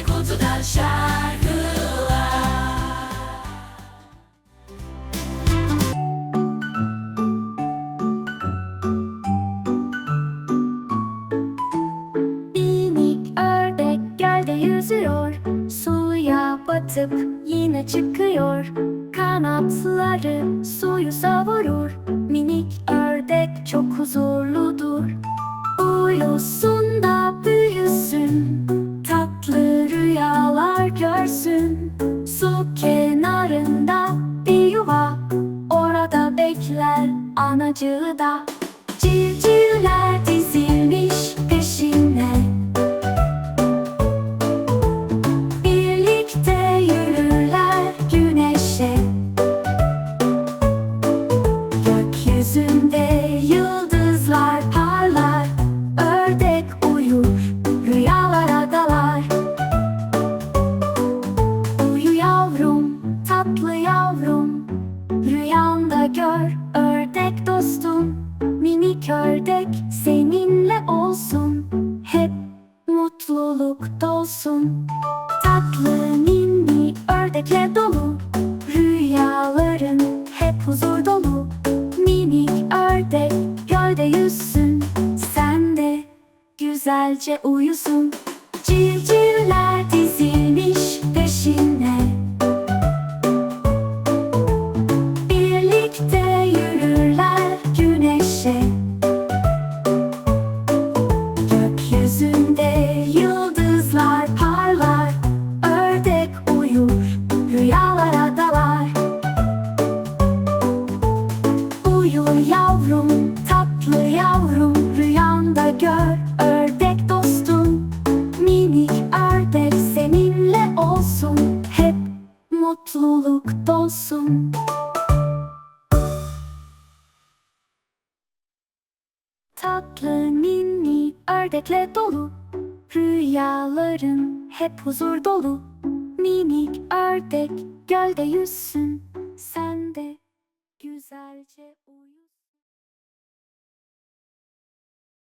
Mavi kutuda şarkılar. Minik ördek gölde yüzüyor. Suya batıp yine çıkıyor. Kanatları suyu savurur. Minik ördek çok huzurludur. Uyusun da büyüsün Bekler anacığı da Civcivler dostum Minik ördek seninle olsun. Hep mutluluk dolsun. Tatlı ninni ördekle dolu. Rüyaların hep huzur dolu. Minik ördek gölde yüzsün. Sen de güzelce uyusun. Civcivler mutluluk dolsun Tatlı ninni ördekle dolu Rüyaların hep huzur dolu. Minik ördek gölde yüzsün Sen de güzelce uyu